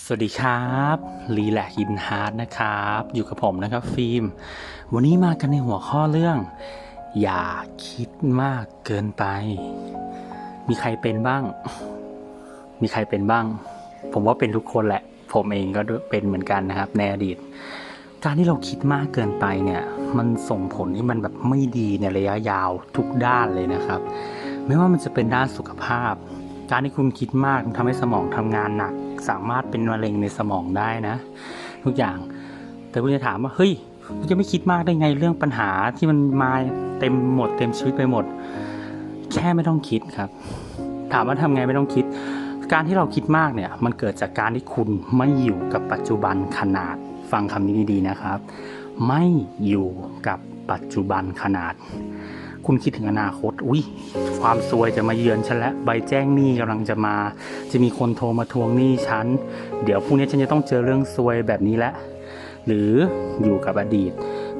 สวัสดีครับรีแลกอินฮาร์ดนะครับ อยู่กับผมนะครับฟิล์ม วันนี้มากันในหัวข้อเรื่อง อย่าคิดมากเกินไป มีใครเป็นบ้าง มีใครเป็นบ้าง ผมว่าเป็นทุกคนแหละ ผมเองก็เป็นเหมือนกันนะครับ ในอดีต การที่เราคิดมากเกินไปเนี่ย มันส่งผลที่มันแบบไม่ดีในระยะยาวทุกด้านเลยนะครับ ไม่ว่ามันจะเป็นด้านสุขภาพ การที่คุณคิดมากมันทำให้สมองทำงานหนัก สามารถเป็นมะเร็งในสมองได้นะ ทุกอย่าง แต่คุณจะถามว่าเฮ้ยคุณจะไม่คิดมากได้ไงเรื่องปัญหาที่มันมาเต็มหมด เต็มชีวิตไปหมด แค่ไม่ต้องคิดครับ ถามว่าทำไงไม่ต้องคิด การที่เราคิดมากเนี่ย มันเกิดจากการที่คุณไม่อยู่กับปัจจุบันขนาดฟังคำนี้ดีๆนะครับ ไม่อยู่กับปัจจุบันขนาด คุณคิดถึงอนาคต อุ้ยความซวยจะมาเยือนฉันแล้วใบแจ้งหนี้กำลังจะมา จะมีคนโทรมาทวงหนี้ฉัน เดี๋ยวพรุ่งนี้ฉันจะต้องเจอเรื่องซวยแบบนี้แล้วหรืออยู่กับอดีต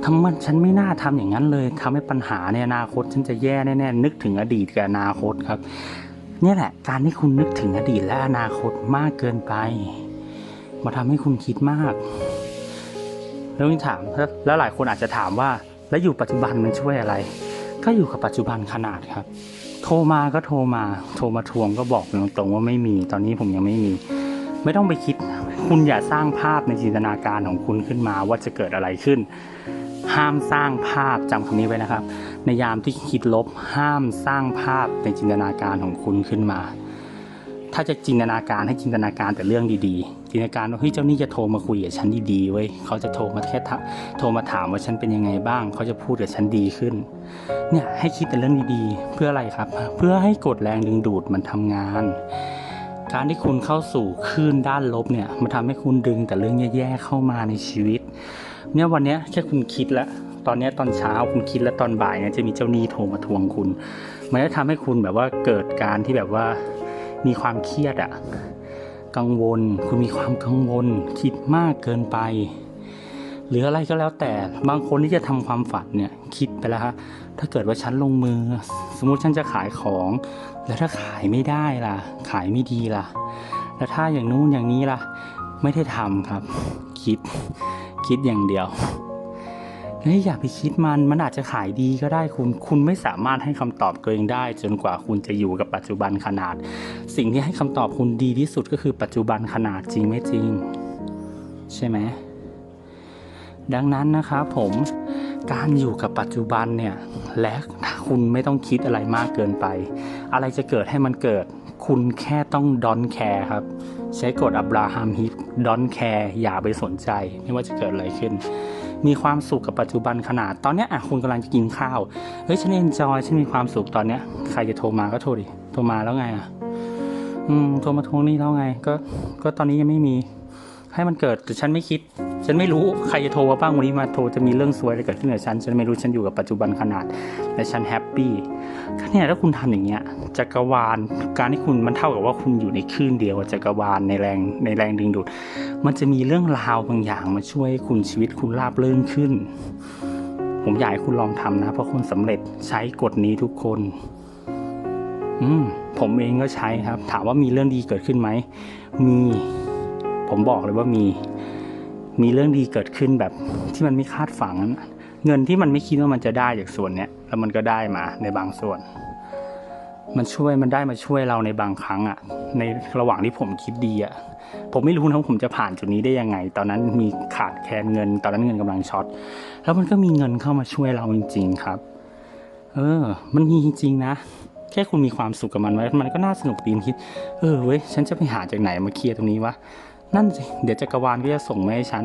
ทำไมฉันไม่น่าทำอย่างนั้นเลยทำให้ปัญหาในอนาคต ฉันจะแย่แน่ๆนึกถึงอดีตกับอนาคตครับนี่แหละ การที่คุณนึกถึงอดีตและอนาคตมากเกินไป มาทำให้คุณคิดมากแล้วถามแล้วหลายคนอาจจะถามว่า แล้วอยู่ปัจจุบันมันช่วยอะไร ก็อยู่กับปัจจุบันขนาดครับ โทรมาก็โทรมา โทรมาทวงก็บอกตรงๆว่าไม่มี ตอนนี้ผมยังไม่มี ไม่ต้องไปคิด คุณอย่าสร้างภาพในจินตนาการของคุณขึ้นมาว่าจะเกิดอะไรขึ้น ห้ามสร้างภาพจำคำนี้ไว้นะครับ ในยามที่คิดลบ ห้ามสร้างภาพในจินตนาการของคุณขึ้นมา ถ้าจะจินตนาการให้จินตนาการแต่เรื่องดีๆ จินตนาการว่าเฮ้ยเจ้านี่จะโทรมาคุยกับฉันดีๆเว้ยเขาจะโทรมาแค่โทรมาถามว่าฉันเป็นยังไงบ้าง เขาจะพูดกับฉันดีขึ้น เนี่ยให้คิดแต่เรื่องดีๆ เพื่ออะไรครับ เพื่อให้กดแรงดึงดูดมันทำงาน การที่คุณเข้าสู่คลื่นด้านลบเนี่ยมันทำให้คุณดึงแต่เรื่องแย่ๆเข้ามาในชีวิต เนี่ยวันนี้แค่คุณคิดแล้วตอนนี้ตอนเช้าคุณคิดแล้วตอนบ่ายเนี่ยจะมีเจ้าหนี้โทรมาทวงคุณ มันจะทำให้คุณแบบว่าเกิดการที่แบบว่ามีความเครียดอะ กังวล คุณมีความกังวล คิดมากเกินไป หรืออะไรก็แล้วแต่บางคนที่จะทำความฝันเนี่ยคิดไปแล้วฮะถ้าเกิดว่าฉันลงมือ สมมุติฉันจะขายของ แล้วถ้าขายไม่ได้ล่ะ ขายไม่ดีล่ะ แล้วถ้าอย่างนู้นอย่างนี้ล่ะ ไม่ได้ทำครับ คิดคิดอย่างเดียว เฮ้ยอย่าไปคิดมันมันอาจจะขายดีก็ได้คุณ คุณไม่สามารถให้คำตอบตัวเองได้ จนกว่าคุณจะอยู่กับปัจจุบันขนาด สิ่งที่ให้คำตอบคุณดีที่สุดก็คือปัจจุบันขนาดจริงไม่จริง ใช่ไหมดังนั้นนะครับผมการอยู่กับปัจจุบันเนี่ย และคุณไม่ต้องคิดอะไรมากเกินไป อะไรจะเกิดให้มันเกิด คุณแค่ต้องดอนแคร์ครับ ใช้กฎอับราฮัมฮิปดอนแคร์อย่าไปสนใจ ไม่ว่าจะเกิดอะไรขึ้น มีความสุขกับปัจจุบันขนาด ตอนนี้อะคุณกำลังจะกินข้าว เฮ้ยฉันเอนจอยฉันมีความสุขตอนเนี้ย ใครจะโทรมาก็โทรดิ โทรมาแล้วไงอะ อืม โทรมาทวงนี่แล้วไง ก็ ก็ตอนนี้ยังไม่มี ให้มันเกิดแต่ฉันไม่คิด ฉันไม่รู้ใครจะโทรมาบ้างวันนี้มาโทรจะมีเรื่องซวยอะไรเกิดขึ้นกับฉัน ฉันไม่รู้ฉันอยู่กับปัจจุบันขนาดและฉันแฮปปี้เนี่ยถ้าคุณทำอย่างเงี้ยจักรวาลการที่คุณมันเท่ากับว่าคุณอยู่ในคลื่นเดียวกับจักรวาลในแรงในแรงดึงดูดมันจะมีเรื่องราวบางอย่างมาช่วยให้คุณชีวิตคุณราบรื่นขึ้น ผมอยากให้คุณลองทำนะ เพราะคนสำเร็จใช้กฎนี้ทุกคน อืมผมเองก็ใช้ครับ ถามว่ามีเรื่องดีเกิดขึ้นไหมมี ผมบอกเลยว่ามี มีเรื่องดีเกิดขึ้นแบบที่มันไม่คาดฝังเงินที่มันไม่คิดว่ามันจะได้จากส่วนเนี้ยแล้วมันก็ได้มาในบางส่วน มันช่วยมันได้มาช่วยเราในบางครั้งอะในระหว่างที่ผมคิดดีอะผมไม่รู้นะว่าผมจะผ่านจุดนี้ได้ยังไง ตอนนั้นมีขาดแคลนเงิน ตอนนั้นเงินกำลังช็อตแล้วมันก็มีเงินเข้ามาช่วยเราจริง ๆ ครับ เออ มันมีจริงๆนะ แค่คุณมีความสุขกับมันไว้มันก็น่าสนุกดีนคิด เออเว้ยฉันจะไปหาจากไหนมาเคลียร์ตรงนี้วะ นั่นสิเดี๋ยวจักรวาลก็จะส่งมาให้ฉัน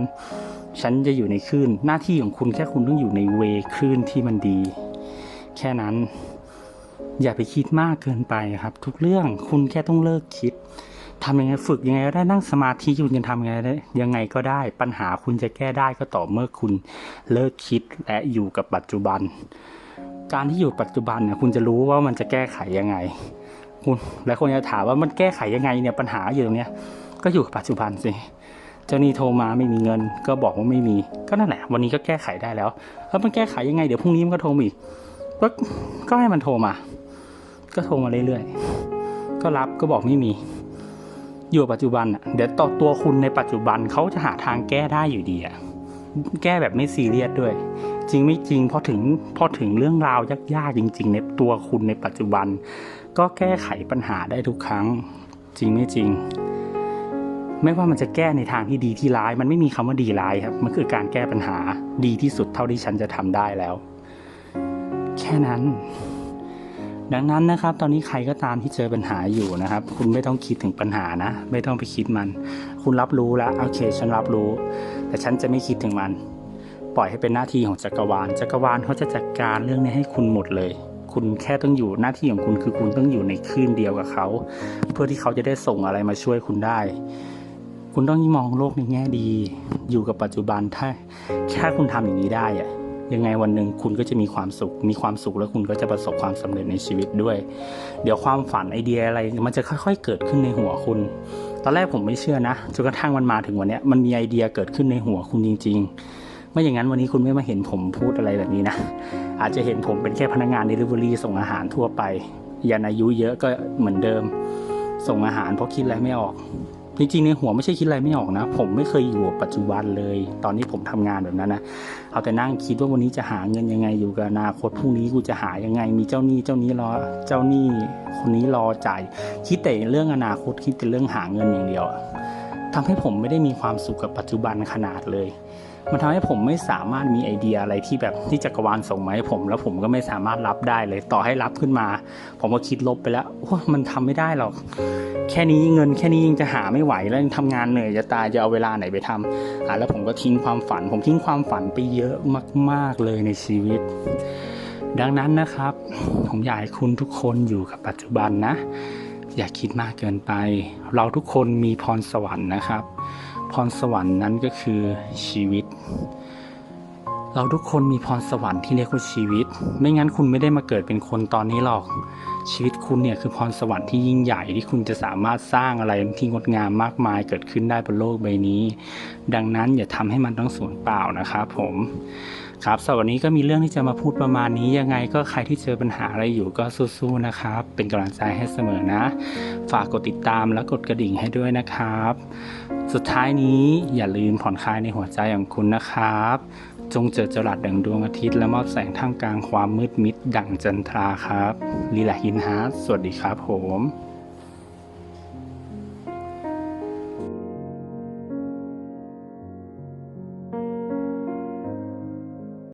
ฉันจะอยู่ในคลื่น หน้าที่ของคุณแค่คุณต้องอยู่ในเวคลื่นที่มันดี แค่นั้น อย่าไปคิดมากเกินไปครับ ทุกเรื่องคุณแค่ต้องเลิกคิดทำยังไงฝึกยังไงก็ได้นั่งสมาธิคุณจะทำยังไงได้ยังไงก็ได้ ปัญหาคุณจะแก้ได้ก็ต่อเมื่อคุณเลิกคิดและอยู่กับปัจจุบัน การที่อยู่ปัจจุบันเนี่ยคุณจะรู้ว่ามันจะแก้ไขยังไง คุณและคนจะถามว่ามันแก้ไขยังไงเนี่ยปัญหาอยู่ตรงเนี้ย ก็อยู่กับปัจจุบันสิเจ้าหนี้โทรมาไม่มีเงิน ก็บอกว่าไม่มี ก็นั่นแหละ วันนี้ก็แก้ไขได้แล้วแล้วมันแก้ไขยังไงเดี๋ยวพรุ่งนี้มันก็โทรมาอีกก็ก็ให้มันโทรมา ก็โทรมาเรื่อยๆก็รับก็บอกไม่มี อยู่ปัจจุบันอะเดี๋ยวต่อตัวคุณในปัจจุบันเขาจะหาทางแก้ได้อยู่ดีอะแก้แบบไม่ซีเรียสด้วย จริงไม่จริงพอถึงพอถึงเรื่องราวยากๆจริง ๆ ในตัวคุณในปัจจุบัน ก็แก้ไขปัญหาได้ทุกครั้ง จริงไม่จริง ไม่ว่ามันจะแก้ในทางที่ดีที่ร้าย มันไม่มีคำว่าดีร้ายครับ มันคือการแก้ปัญหาดีที่สุดเท่าที่ฉันจะทำได้แล้ว แค่นั้น ดังนั้นนะครับ ตอนนี้ใครก็ตามที่เจอปัญหาอยู่นะครับ คุณไม่ต้องคิดถึงปัญหานะ ไม่ต้องไปคิดมัน คุณรับรู้แล้วโอเค ฉันรับรู้ แต่ฉันจะไม่คิดถึงมัน ปล่อยให้เป็นหน้าที่ของจักรวาล จักรวาลเขาจะจัดการเรื่องนี้ให้คุณหมดเลยคุณแค่ต้องอยู่หน้าที่ของคุณคือคุณต้องอยู่ในคลื่นเดียวกับเขา เพื่อที่เขาจะได้ส่งอะไรมาช่วยคุณได้ คุณต้องมองโลกในแง่ดี อยู่กับปัจจุบันถ้าแค่คุณทำอย่างนี้ได้อะยังไงวันหนึ่งคุณก็จะมีความสุข มีความสุขแล้วคุณก็จะประสบความสำเร็จในชีวิตด้วย เดี๋ยวความฝันไอเดียอะไรมันจะค่อย ๆ เกิดขึ้นในหัวคุณ ตอนแรกผมไม่เชื่อนะจนกระทั่งมันมาถึงวันนี้มันมีไอเดียเกิดขึ้นในหัวคุณจริง ๆ ไม่อย่างนั้นวันนี้คุณไม่มาเห็นผมพูดอะไรแบบนี้นะ อาจจะเห็นผมเป็นแค่พนักงานเดลิเวอรี่ส่งอาหารทั่วไปยันอายุเยอะก็เหมือนเดิม ส่งอาหารเพราะคิดอะไรไม่ออก จริงๆในหัวไม่ใช่คิดอะไรไม่ออกนะ ผมไม่เคยอยู่ปัจจุบันเลย ตอนนี้ผมทำงานแบบนั้นนะเอาแต่นั่งคิดว่าวันนี้จะหาเงินยังไงอยู่กับอนาคตพรุ่งนี้กูจะหายังไง มีเจ้าหนี้เจ้านี้รอเจ้าหนี้คนนี้รอจ่ายคิดแต่เรื่องอนาคตคิดแต่เรื่องหาเงินอย่างเดียวอะทำให้ผมไม่ได้มีความสุขกับปัจจุบันขนาดเลย มันทำให้ผมไม่สามารถมีไอเดียอะไรที่แบบที่จักรวาลส่งมาให้ผม แล้วผมก็ไม่สามารถรับได้เลยต่อให้รับขึ้นมา ผมก็คิดลบไปแล้วโอ้มันทำไม่ได้หรอก แค่นี้เงินแค่นี้ยังจะหาไม่ไหวแล้วทำงานเหนื่อยจะตายจะเอาเวลาไหนไปทำอะแล้วผมก็ทิ้งความฝัน ผมทิ้งความฝันไปเยอะมาก ๆเลยในชีวิต ดังนั้นนะครับ ผมอยากให้คุณทุกคนอยู่กับปัจจุบันนะ อย่าคิดมากเกินไป เราทุกคนมีพรสวรรค์นะครับ พรสวรรค์นั้นก็คือชีวิต เราทุกคนมีพรสวรรค์ที่เรียกว่าชีวิต ไม่งั้นคุณไม่ได้มาเกิดเป็นคนตอนนี้หรอก ชีวิตคุณเนี่ยคือพรสวรรค์ที่ยิ่งใหญ่ที่คุณจะสามารถสร้างอะไรที่งดงามมากมายเกิดขึ้นได้บนโลกใบนี้ ดังนั้นอย่าทำให้มันต้องสูญเปล่านะครับผมครับสำหรับวันนี้ก็มีเรื่องที่จะมาพูดประมาณนี้ยังไงก็ใครที่เจอปัญหาอะไรอยู่ก็สู้ๆนะครับ เป็นกำลังใจให้เสมอนะ ฝากกดติดตามและกดกระดิ่งให้ด้วยนะครับ สุดท้ายนี้อย่าลืมผ่อนคลายในหัวใจของคุณนะครับ จงเจอจรัสดังดวงอาทิตย์และมอบแสงท่ามกลางความมืดมิดดั่งจันทราครับลีลาหินฮาร์สวัสดีครับผม